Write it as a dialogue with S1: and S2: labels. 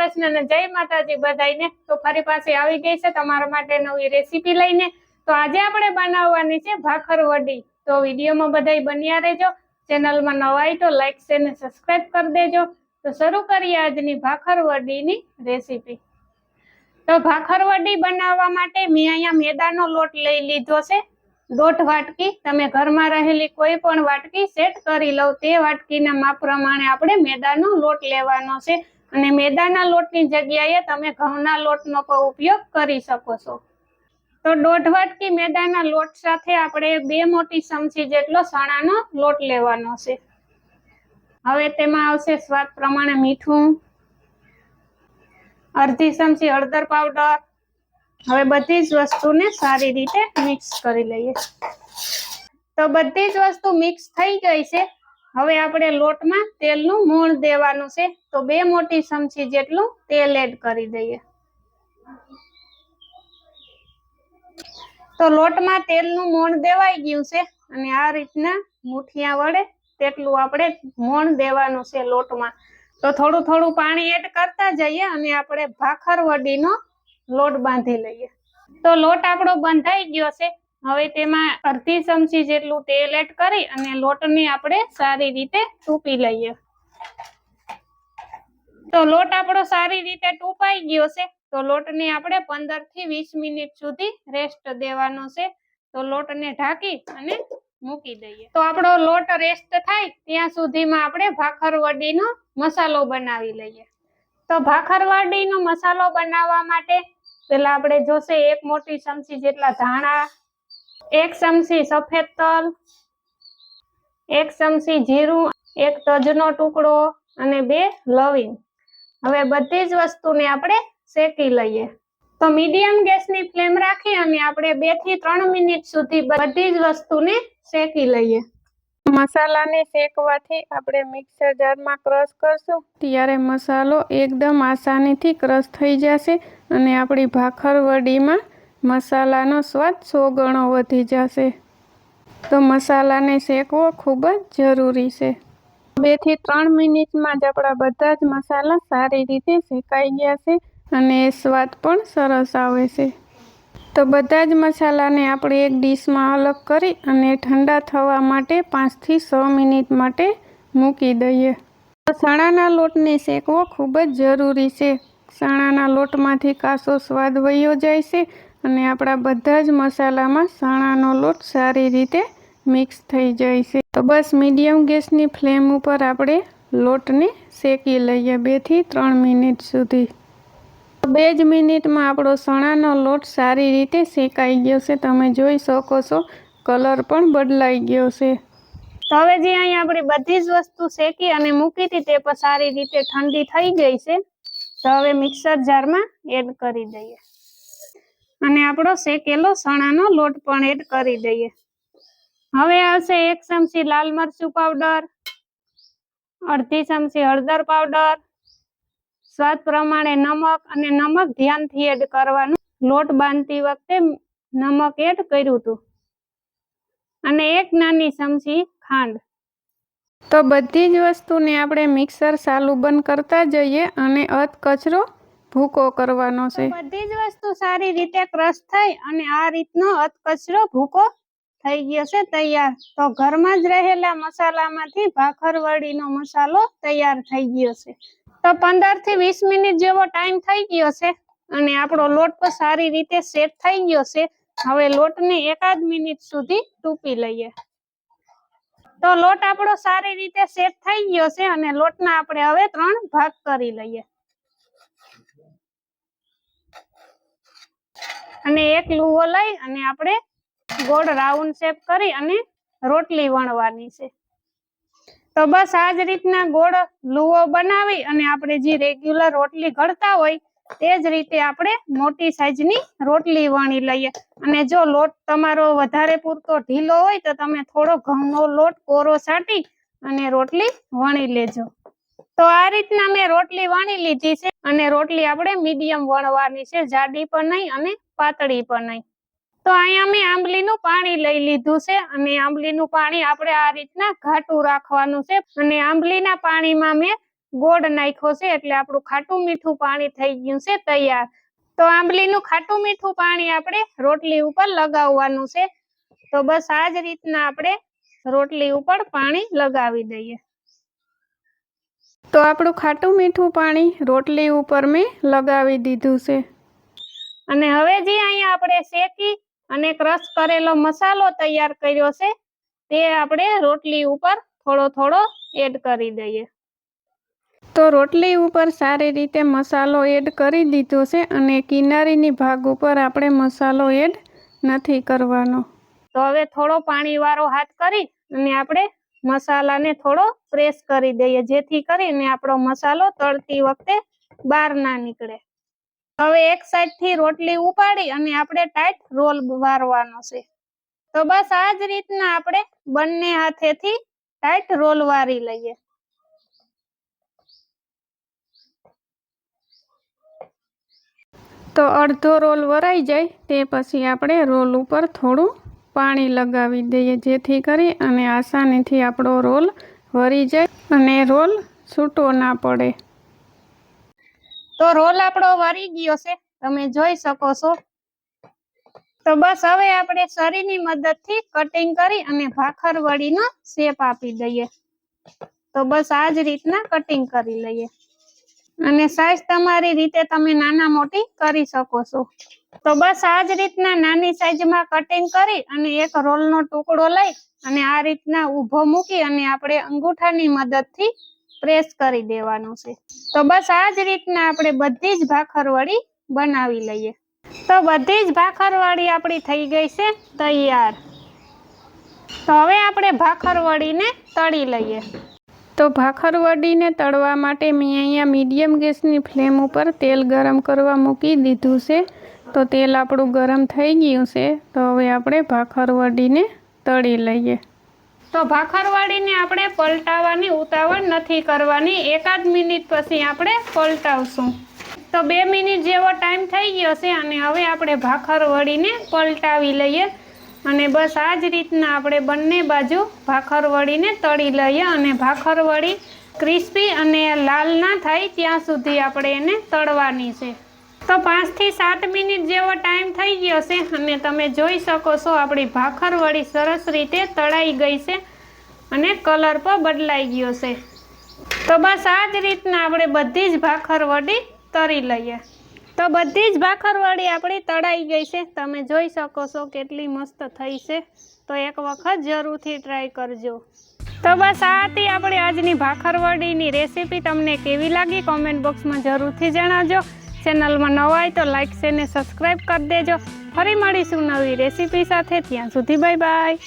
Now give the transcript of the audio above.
S1: કૃષ્ણ અને જય માતાજી બધાને તો ફરી પાછી આવી ગઈ છે તમારા માટે નવી રેસીપી લઈને. તો આજે આપણે બનાવવાની છે ભાખર વડી. તો વિડીયોમાં બધા બન્યા રહેજો. ચેનલમાં નવાઈ તો લાઈક શેર ને સબસ્ક્રાઇબ કરી દેજો. તો શરૂ કરીએ આજની ભાખર વડીની રેસીપી. તો ભાખર વડી બનાવવા માટે મેં અહીંયા મેદાનો લોટ લઈ લીધો છે. દોઢ વાટકી. તમે ઘરમાં રહેલી કોઈ પણ વાટકી સેટ કરી લો તે વાટકીના માપ પ્રમાણે આપણે મેદાનો લોટ લેવાનો છે. અને મેદાના લોટની જગ્યાએ તમે ઘઉંના લોટનો પણ ઉપયોગ કરી શકો છો. તો દોઢ વાટકી મેદાના લોટ સાથે આપણે બે મોટી ચમચી જેટલો ચણાનો લોટ લેવાનો છે. હવે તેમાં આવશે સ્વાદ પ્રમાણે મીઠું, અડધી ચમચી હળદર પાવડર. હવે બધી જ વસ્તુને સારી રીતે મિક્સ કરી લઈએ. તો બધી જ વસ્તુ મિક્સ થઈ ગઈ છે. હવે આપણે લોટમાં તેલનું મૂળ દેવાનું છે. તો બે મોટી ચમચી જેટલું તેલ એડ કરી દઈએ. તો લોટમાં તેલનું મોણ દેવાઈ ગયું છે અને આ રીતના મુઠિયા વડે તેટલું આપણે મોણ દેવાનું છે લોટમાં. તો થોડું થોડું પાણી એડ કરતા જઈએ અને આપણે ભાખર વડીનો લોટ બાંધી લઈએ. તો લોટ આપણો બંધાઈ ગયો છે. હવે તેમાં અડધી ચમચી જેટલું તેલ એડ કરી અને લોટને આપણે સારી રીતે તૂપી લઈએ. તો લોટ આપણો સારી રીતે ટૂંપાઈ ગયો છે. તો લોટને આપણે પંદરથી વીસ મિનિટ સુધી રેસ્ટ દેવાનો છે. તો લોટને ઢાંકી અને મૂકી દઈએ. તો આપણો લોટ રેસ્ટ થાય ત્યાં સુધીમાં આપણે ભાખરવડીનો મસાલો બનાવી લઈએ. તો ભાખરવડીનો મસાલો બનાવવા માટે પેલા આપણે જોશે એક મોટી ચમચી જેટલા ધાણા એક ચમચી સફેદ તલ, એક ચમચી જીરું, એક તજનો ટુકડો અને બે લવિંગ. હવે બધી જ વસ્તુને આપણે શેકી લઈએ. તો મીડિયમ ગેસની ફ્લેમ રાખી અને આપણે બેથી ત્રણ મિનિટ સુધી બધી જ વસ્તુને શેકી લઈએ. મસાલાને શેકવાથી આપણે મિક્સર જારમાં ક્રશ કરશું. ત્યારે મસાલો એકદમ આસાનીથી ક્રશ થઈ જશે અને આપણી ભાખર વડીમાં મસાલાનો સ્વાદ સો ગણો વધી જશે. તો મસાલાને શેકવો ખૂબ જ જરૂરી છે. બેથી ત્રણ મિનિટમાં જ આપણા બધા જ મસાલા સારી રીતે શેકાઈ ગયા છે અને સ્વાદ પણ સરસ આવે છે. તો બધા જ મસાલાને આપણે એક ડીશમાં અલગ કરી અને ઠંડા થવા માટે પાંચથી છ મિનિટ માટે મૂકી દઈએ. તો ચણાના લોટને શેકવો ખૂબ જ જરૂરી છે. ચણાના લોટમાંથી કાસો સ્વાદ વયો જાય છે અને આપણા બધા જ મસાલામાં ચણાનો લોટ સારી રીતે મિક્સ થઈ જાય છે. તો બસ મીડિયમ ગેસની ફ્લેમ ઉપર આપણે લોટને શેકી લઈએ બેથી ત્રણ મિનિટ સુધી. બે જ મિનિટમાં આપણો ચણાનો લોટ સારી રીતે શેકાઈ ગયો છે. તમે જોઈ શકો છો, કલર પણ બદલાઈ ગયો છે. તો હવે જે અહીંયા આપણી બધી જ વસ્તુ શેકી અને મૂકી હતી તે પણ સારી રીતે ઠંડી થઈ ગઈ છે. તો હવે મિક્સર જારમાં એડ કરી દઈએ. અને આપણો શેકેલો ચણાનો લોટ પણ એડ કરી દઈએ. હવે આવશે એક ચમચી લાલ મરચું પાવડર, અડધી ચમચી હળદર પાવડર, સ્વાદ પ્રમાણે નમક અને નમક ધ્યાનથી એડ કરવાનું. લોટ બાંધતી વખતે નમક એડ કર્યું હતું. અને એક નાની ચમચી ખાંડ. તો બધી જ વસ્તુને આપણે મિક્સર સાલું બંધ કરતા જઈએ અને અધ કચરો ભૂકો કરવાનો છે. બધી જ વસ્તુ સારી રીતે ક્રશ થઈ અને આ રીતનો અતકચરો ભૂકો થઈ ગયો છે તૈયાર. તો ઘરમાં જ રહેલા મસાલામાંથી ભાખરવડીનો મસાલો તૈયાર થઈ ગયો છે. તો પંદરથી વીસ મિનિટ જેવો ટાઈમ થઈ ગયો છે અને આપણો લોટ પણ સારી રીતે સેટ થઈ ગયો છે. હવે લોટને એકાદ મિનિટ સુધી ટૂપી લઈએ. તો લોટ આપણો સારી રીતે સેટ થઈ ગયો છે અને લોટના આપણે હવે ત્રણ ભાગ કરી લઈએ. અને એક લુવો લઈ અને આપણે ગોળ રાઉન્ડ શેપ કરી અને રોટલી વણવાની છે. તો બસ આ જ રીતના ગોળ લુવો બનાવી અને આપણે જે રેગ્યુલર રોટલી ઘડતા હોય તે જ રીતે આપણે મોટી સાઈઝની રોટલી વણી લઈએ. અને જો લોટ તમારો વધારે પૂરતો ઢીલો હોય તો તમે થોડો ઘઉંનો લોટ કોરો છાંટી અને રોટલી વણી લેજો. તો આ રીતના મેં રોટલી વણી લીધી છે અને રોટલી આપણે મીડિયમ વણવાની છે, જાડી પણ નહીં અને પાતળી પણ નહીં. તો અહીંયા મેં આંબલીનું પાણી લઈ લીધું છે અને આંબલીનું પાણી આપણે આ રીતના ઘાટું રાખવાનું છે અને આંબલીના પાણીમાં મેં ગોળ નાખ્યો છે એટલે આપણું ખાટું મીઠું પાણી થઈ ગયું છે તૈયાર. તો આંબલીનું ખાટું મીઠું પાણી આપણે રોટલી ઉપર લગાવવાનું છે. તો બસ આ જ રીતના આપણે રોટલી ઉપર પાણી લગાવી દઈએ. તો આપણું ખાટું મીઠું પાણી રોટલી ઉપર મેં લગાવી દીધું છે. અને હવે જે અહીંયા આપણે શેકી અને ક્રશ કરેલો મસાલો તૈયાર કર્યો છે, તે આપણે રોટલી ઉપર થોડો થોડો એડ કરી દઈએ. તો રોટલી ઉપર સારી રીતે મસાલો એડ કરી દીધો છે અને કિનારીની ભાગ ઉપર આપણે મસાલો એડ નથી કરવાનો. તો હવે થોડો પાણીવાળો હાથ કરી અને આપણે મસાલાને થોડો પ્રેસ કરી દઈએ, જેથી કરીને આપણો મસાલો તળતી વખતે બહાર ના નીકળે. હવે એક સાઈડથી રોટલી ઉપાડી અને આપણે ટાઈટ રોલ વારવાનો છે. તો બસ આ જ રીતના આપણે બંને હાથેથી ટાઈટ રોલ વારી લઈએ. તો અડધો રોલ વરાઈ જાય, તે પછી આપણે રોલ ઉપર થોડું પાણી લગાવી દઈએ જેથી કરી અને આસાનીથી આપણો રોલ વરી જાય અને રોલ છૂટો ના પડે. તો રોલ આપણો વરી ગયો છે. તમે જોઈ શકો છો. તો બસ હવે આપણે સરીની મદદથી કટિંગ કરી અને ભાખર વડીનો શેપ આપી દઈએ. તો બસ આ જ રીતના કટિંગ કરી લઈએ. અને સાઈઝ તમારી રીતે તમે નાના મોટી કરી શકો છો. તો બસ આ જ રીતના નાની સાઈઝમાં કટિંગ કરી અને એક રોલનો ટુકડો લઈ અને આ રીતના ઊભો મૂકી અને આપણે અંગૂઠાની મદદથી પ્રેસ કરી દેવાનું છે. તો બસ આ જ રીતના આપણે બધી જ ભાખરવડી બનાવી લઈએ. તો બધી જ ભાખરવાળી આપણી થઈ ગઈ છે તૈયાર. તો હવે આપણે ભાખરવડીને તળી લઈએ. તો ભાખરવડીને તળવા માટે મેં અહીંયા મીડિયમ ગેસની ફ્લેમ ઉપર તેલ ગરમ કરવા મૂકી દીધું છે. તો તેલ આપણું ગરમ થઈ ગયું છે. તો હવે આપણે ભાખરવડીને તળી લઈએ. તો ભાખરવાડીને આપણે પલટાવવાની ઉતાવળ નથી કરવાની. એકાદ મિનિટ પછી આપણે પલટાવશું. તો બે મિનિટ જેવો ટાઈમ થઈ ગયો છે અને હવે આપણે ભાખરવડીને પલટાવી લઈએ. અને બસ આ જ રીતના આપણે બંને બાજુ ભાખરવડીને તળી લઈએ અને ભાખરવડી ક્રિસ્પી અને લાલ ના થાય ત્યાં સુધી આપણે એને તળવાની છે. તો પાંચથી સાત મિનિટ જેવો ટાઈમ થઈ ગયો છે અને તમે જોઈ શકો છો આપણી ભાખરવડી સરસ રીતે તળાઈ ગઈ છે અને કલર પણ બદલાઈ ગયો છે. તો બસ આ જ રીતના આપણે બધી જ ભાખરવડી તળી લઈએ. તો બધી જ ભાખરવડી આપણી તળાઈ ગઈ છે. તમે જોઈ શકો છો કેટલી મસ્ત થઈ છે. તો એક વખત જરૂરથી ટ્રાય કરજો. તો બસ આ હતી આપણી આજની ભાખરવડીની રેસીપી. તમને કેવી લાગી કોમેન્ટ બોક્સમાં જરૂરથી જણાવજો. ચેનલમાં નવા હોય તો લાઈક છે ને સબસ્ક્રાઈબ કરી દેજો. ફરી મળીશું નવી રેસીપી સાથે. ત્યાં સુધી બાય બાય